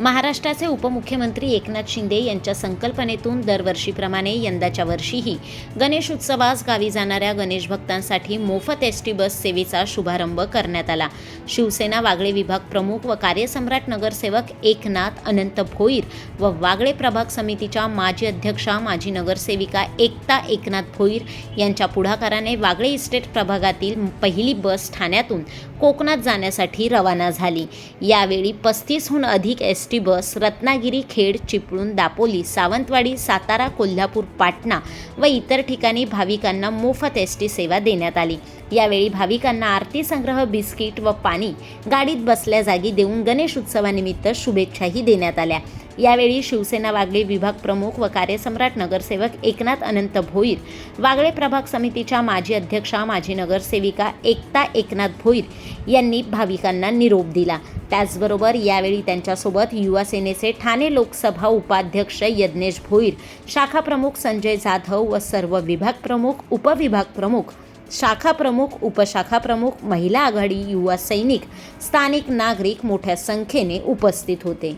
महाराष्ट्राचे उपमुख्यमंत्री एकनाथ शिंदे यांच्या संकल्पनेतून दरवर्षीप्रमाणे यंदाच्या वर्षीही गणेश उत्सवास गावी जाणाऱ्या गणेश भक्तांसाठी मोफत एस टी बस सेवेचा शुभारंभ करण्यात आला. शिवसेना वागळे विभाग प्रमुख व कार्यसम्राट नगरसेवक एकनाथ अनंत भोईर व वागळे प्रभाग समितीच्या माजी अध्यक्षा माजी नगरसेविका एकता एकनाथ भोईर यांच्या पुढाकाराने वागळे इस्टेट प्रभागातील पहिली बस ठाण्यातून कोकणात जाण्यासाठी रवाना झाली. यावेळी पस्तीसहून अधिक S T bus Ratnagiri Khed Chiplun Dapoli Sawantwadi Satara Kolhapur Patna व इतर ठिकाणी भाविकांना मोफत एस टी सेवा देण्यात आली. यावेळी भाविकांना आरती संग्रह बिस्किट व पाणी गाडीत बसल्या जागी देऊन गणेश उत्सवानिमित्त शुभेच्छाही देण्यात आल्या. यावेळी शिवसेना वागळे विभाग प्रमुख व कार्यसम्राट नगरसेवक एकनाथ अनंत भोईर वागळे प्रभाग समितीच्या माजी अध्यक्षा माजी नगरसेविका एकता एकनाथ भोईर यांनी भाविकांना निरोप दिला. त्याचबरोबर यावेळी त्यांच्यासोबत युवा सेनेचे ठाणे लोकसभा उपाध्यक्ष यज्ञेश भोईर शाखा प्रमुख संजय जाधव व सर्व विभाग प्रमुख उपविभाग प्रमुख शाखा प्रमुख उपशाखा प्रमुख महिला आघाडी युवा सैनिक स्थानिक नागरिक मोठ्या संख्येने उपस्थित होते.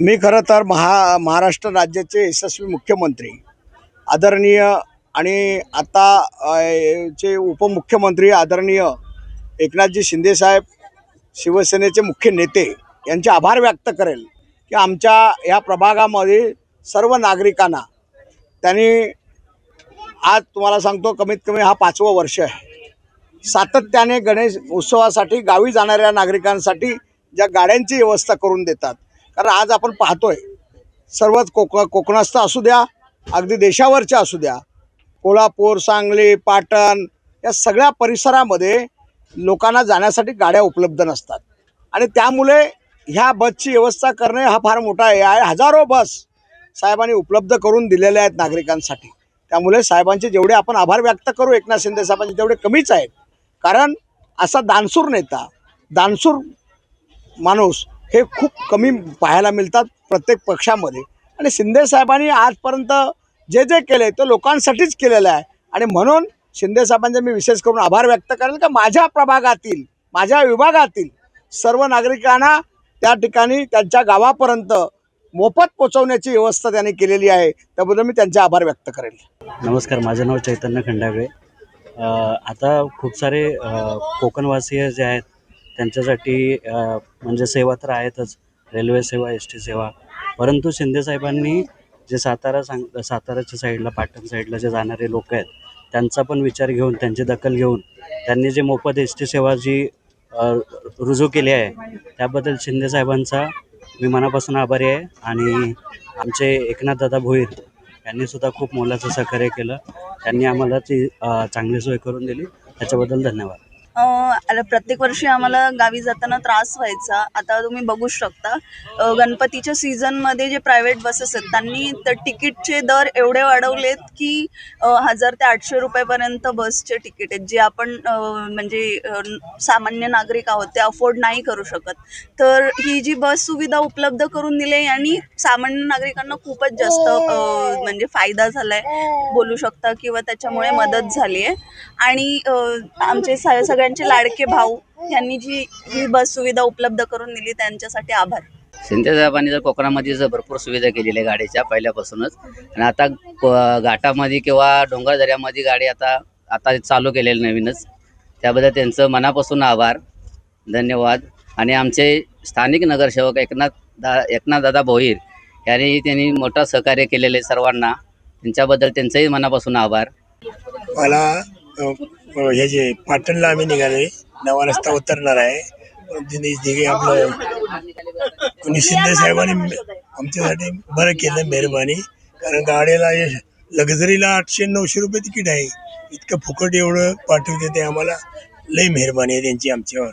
मी खरं तर महा महाराष्ट्र राज्याचे यशस्वी मुख्यमंत्री आदरणीय आणि आता चे उपमुख्यमंत्री आदरणीय एकनाथजी शिंदेसाहेब शिवसेनेचे मुख्य नेते यांचे आभार व्यक्त करेल की आमच्या या प्रभागामध्ये सर्व नागरिकांना त्यांनी आज तुम्हाला सांगतो कमीत कमी हा पाचवं वर्ष आहे. सातत्याने गणेश उत्सवासाठी गावी जाणाऱ्या नागरिकांसाठी ज्या गाड्यांची व्यवस्था करून देतात कारण आज आपण पाहतोय सर्वच कोक कोकणस्थ असू द्या अगदी देशावरच्या असू द्या कोल्हापूर सांगली पाटण या सगळ्या परिसरामध्ये लोकांना जाण्यासाठी गाड्या उपलब्ध नसतात. आणि त्यामुळे ह्या बसची व्यवस्था करणे हा फार मोठा हे आहे. हजारो बस साहेबांनी उपलब्ध करून दिलेल्या आहेत नागरिकांसाठी. त्यामुळे साहेबांचे जेवढे आपण आभार व्यक्त करू एकनाथ शिंदे साहेबांचे तेवढे कमीच आहेत. कारण असा दानसूर नेता दानसूर माणूस हे खूप कमी पाहायला मिळतात प्रत्येक पक्षामध्ये. आणि शिंदे साहेबांनी आजपर्यंत जे जे केले ते लोकांसाठीच केलेलं आहे. आणि म्हणून शिंदे साहेबांचे मी विशेष करून आभार व्यक्त करेल का माझ्या प्रभागातील माझ्या विभागातील सर्व नागरिकांना त्या ठिकाणी त्यांच्या गावापर्यंत मोफत पोचवण्याची व्यवस्था त्यांनी केलेली आहे. त्याबद्दल मी त्यांचे आभार व्यक्त करेल नमस्कार माझं नाव चैतन्य खंडागळे. आता खूप सारे कोकणवासीय जे आहेत त्यांच्यासाठी म्हणजे सेवा तर आहेतच. रेल्वे सेवा एस टी सेवा. परंतु शिंदेसाहेबांनी जे सातारा सांग साताराच्या साईडला पाटण साईडला जे जाणारे लोक आहेत त्यांचा पण विचार घेऊन त्यांची दखल घेऊन त्यांनी जे मोफत एस टी सेवा जी रुजू केली आहे त्याबद्दल शिंदेसाहेबांचा मी मनापासून आभारी आहे. आणि आमचे एकनाथदादा भोईर यांनी सुद्धा खूप मोलाचं सहकार्य केलं. त्यांनी आम्हाला ती चांगली सोय करून दिली. त्याच्याबद्दल धन्यवाद. प्रत्येक वर्षी आम्हाला गावी जाताना त्रास व्हायचा. आता तुम्ही बघू शकता. गणपतीच्या सीझनमध्ये जे प्रायव्हेट बसेस आहेत त्यांनी तर तिकीटचे दर एवढे वाढवलेत की हजार ते आठशे रुपयेपर्यंत बसचे तिकीट आहेत. जे आपण म्हणजे सामान्य नागरिक आहोत ते अफोर्ड नाही करू शकत. तर ही जी बस सुविधा उपलब्ध करून दिली आहे सामान्य नागरिकांना खूपच जास्त म्हणजे फायदा झालाय. बोलू शकता किंवा त्याच्यामुळे मदत झाली आहे आणि आमचे सगळ्या सगळ्यांचे लाडके भाऊ यांनी जी ही बस सुविधा उपलब्ध करून दिली त्यांच्यासाठी आभार. शिंदे साहेबांनी जर कोकणामध्ये जर भरपूर सुविधा केलेल्या आहे गाडीच्या पहिल्यापासूनच आणि आता क- घाटामध्ये किंवा डोंगरदऱ्यामध्ये गाडी आता आता चालू केलेली नवीनच त्याबद्दल त्यांचं मनापासून आभार धन्यवाद. आणि आमचे स्थानिक नगरसेवक एकनाथ दा एकनाथ दादा भोईर यांनी त्यांनी मोठं सहकार्य केलेलं आहे सर्वांना त्यांच्याबद्दल त्यांचंही मनापासून आभार. मला हे जे पाटणला आम्ही निघाले नवा रस्ता उतरणार आहे. दिनेश दिघे आपलं कोणी शिंदे साहेबांनी आमच्यासाठी बरं केलं मेहरबानी. कारण गाडीला लक्झरीला आठशे नऊशे रुपये तिकीट आहे. इतकं फुकट एवढं पाठवते ते आम्हाला. लई मेहरबानी आहे त्यांची आमच्यावर.